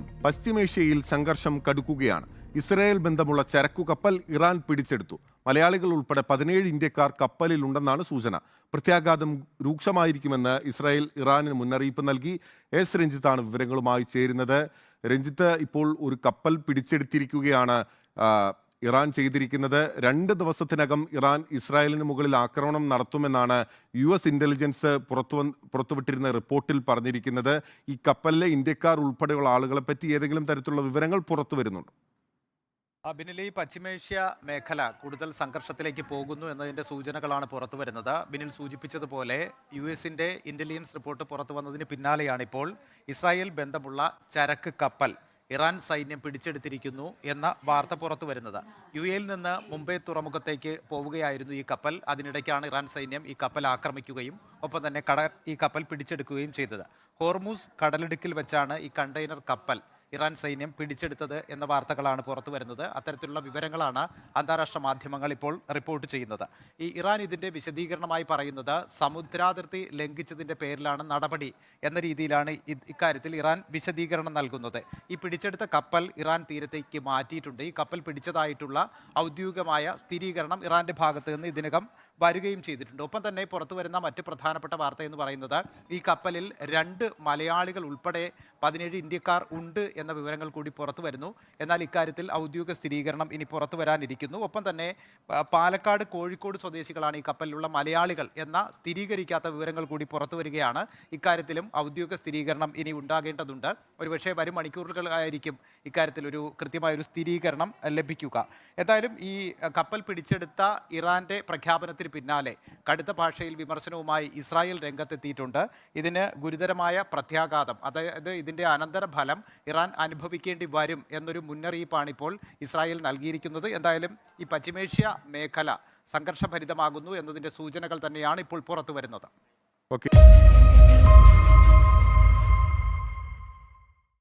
പ്രത്യാഘാതം പശ്ചിമേഷ്യയിൽ സംഘർഷം കടുക്കുകയാണ്. ഇസ്രായേൽ ബന്ധമുള്ള ചരക്കു കപ്പൽ ഇറാൻ പിടിച്ചെടുത്തു. മലയാളികൾ ഉൾപ്പെടെ പതിനേഴ് ഇന്ത്യക്കാർ കപ്പലിലുണ്ടെന്നാണ് സൂചന. പ്രത്യാഘാതം രൂക്ഷമായിരിക്കുമെന്ന് ഇസ്രായേൽ ഇറാനിന് മുന്നറിയിപ്പ് നൽകി. എസ് രഞ്ജിത്താണ് വിവരങ്ങളുമായി ചേരുന്നത്. രഞ്ജിത്ത് ഇപ്പോൾ ഒരു കപ്പൽ പിടിച്ചെടുത്തിരിക്കുകയാണ് ഇറാൻ ചെയ്തിരിക്കുന്നത് രണ്ട് ദിവസത്തിനകം ഇറാൻ ഇസ്രായേലിന് മുകളിൽ ആക്രമണം നടത്തുമെന്നാണ് യു എസ് ഇന്റലിജൻസ് പുറത്തു പുറത്തുവിട്ടിരുന്ന റിപ്പോർട്ടിൽ പറഞ്ഞിരിക്കുന്നത്. ഈ കപ്പലിലെ ഇന്ത്യക്കാർ ഉൾപ്പെടെയുള്ള ആളുകളെ പറ്റി ഏതെങ്കിലും തരത്തിലുള്ള വിവരങ്ങൾ പുറത്തു വരുന്നുണ്ട്? ബിനിലി പശ്ചിമേഷ്യ മേഖല കൂടുതൽ സംഘർഷത്തിലേക്ക് പോകുന്നു എന്നതിന്റെ സൂചനകളാണ് പുറത്തു വരുന്നത്. ബിനിൽ സൂചിപ്പിച്ചതുപോലെ യു എസിന്റെ ഇന്റലിജൻസ് റിപ്പോർട്ട് പുറത്തു വന്നതിന് പിന്നാലെയാണ് ഇപ്പോൾ ഇസ്രായേൽ ബന്ധമുള്ള ചരക്ക് കപ്പൽ. ഇറാൻ സൈന്യം പിടിച്ചെടുത്തിരിക്കുന്നു എന്ന വാർത്ത പുറത്തു വരുന്നത്. യു എയിൽ നിന്ന് മുംബൈ തുറമുഖത്തേക്ക് പോവുകയായിരുന്നു ഈ കപ്പൽ. അതിനിടയ്ക്കാണ് ഇറാൻ സൈന്യം ഈ കപ്പൽ ആക്രമിക്കുകയും ഒപ്പം തന്നെ കടൽ ഈ കപ്പൽ പിടിച്ചെടുക്കുകയും ചെയ്തത്. ഹോർമൂസ് കടലിടുക്കിൽ വെച്ചാണ് ഈ കണ്ടെയ്നർ കപ്പൽ ഇറാൻ സൈന്യം പിടിച്ചെടുത്തത് എന്ന വാർത്തകളാണ് പുറത്തു വരുന്നത്. അത്തരത്തിലുള്ള വിവരങ്ങളാണ് അന്താരാഷ്ട്ര മാധ്യമങ്ങൾ ഇപ്പോൾ റിപ്പോർട്ട് ചെയ്യുന്നത്. ഈ ഇറാൻ ഇതിന്റെ വിശദീകരണമായി പറയുന്നത് സമുദ്രാതിർത്തി ലംഘിച്ചതിന്റെ പേരിലാണ് നടപടി എന്ന രീതിയിലാണ് ഇക്കാര്യത്തിൽ ഇറാൻ വിശദീകരണം നൽകുന്നത്. ഈ പിടിച്ചെടുത്ത കപ്പൽ ഇറാൻ തീരത്തേക്ക് മാറ്റിയിട്ടുണ്ട്. ഈ കപ്പൽ പിടിച്ചതായിട്ടുള്ള ഔദ്യോഗികമായ സ്ഥിരീകരണം ഇറാന്റെ ഭാഗത്ത് നിന്ന് ഇതിനകം വരികയും ചെയ്തിട്ടുണ്ട്. ഒപ്പം തന്നെ പുറത്തു വരുന്ന മറ്റ് പ്രധാനപ്പെട്ട വാർത്ത എന്ന് പറയുന്നത് ഈ കപ്പലിൽ രണ്ട് മലയാളികൾ ഉൾപ്പെടെ പതിനേഴ് ഇന്ത്യക്കാർ ഉണ്ട് എന്ന വിവരങ്ങൾ കൂടി പുറത്തു വരുന്നു. എന്നാൽ ഇക്കാര്യത്തിൽ ഔദ്യോഗിക സ്ഥിരീകരണം ഇനി പുറത്തു വരാനിരിക്കുന്നു. ഒപ്പം തന്നെ പാലക്കാട് കോഴിക്കോട് സ്വദേശികളാണ് ഈ കപ്പലിലുള്ള മലയാളികൾ എന്ന സ്ഥിരീകരിക്കാത്ത വിവരങ്ങൾ കൂടി പുറത്തു വരികയാണ്. ഇക്കാര്യത്തിലും ഔദ്യോഗിക സ്ഥിരീകരണം ഇനി ഉണ്ടാകേണ്ടതുണ്ട്. ഒരുപക്ഷെ വരും മണിക്കൂറുകളായിരിക്കും ഇക്കാര്യത്തിൽ ഒരു കൃത്യമായ ഒരു സ്ഥിരീകരണം ലഭിക്കുക. എന്തായാലും ഈ കപ്പൽ പിടിച്ചെടുത്ത ഇറാന്റെ പ്രഖ്യാപനത്തിന് പിന്നാലെ കടുത്ത ഭാഷയിൽ വിമർശനവുമായി ഇസ്രായേൽ രംഗത്തെത്തിയിട്ടുണ്ട്. ഇതിന് ഗുരുതരമായ പ്രത്യാഘാതം അതായത് ഇതിന്റെ അനന്തരഫലം ഇറാൻ അനുഭവിക്കേണ്ടി വരും എന്നൊരു മുന്നറിയിപ്പാണ് ഇപ്പോൾ ഇസ്രായേൽ നൽകിയിരിക്കുന്നത്. എന്തായാലും ഈ പശ്ചിമേഷ്യ മേഖല സംഘർഷഭരിതമാകുന്നു എന്നതിന്റെ സൂചനകൾ തന്നെയാണ് ഇപ്പോൾ പുറത്തു വരുന്നത് ഓക്കെ.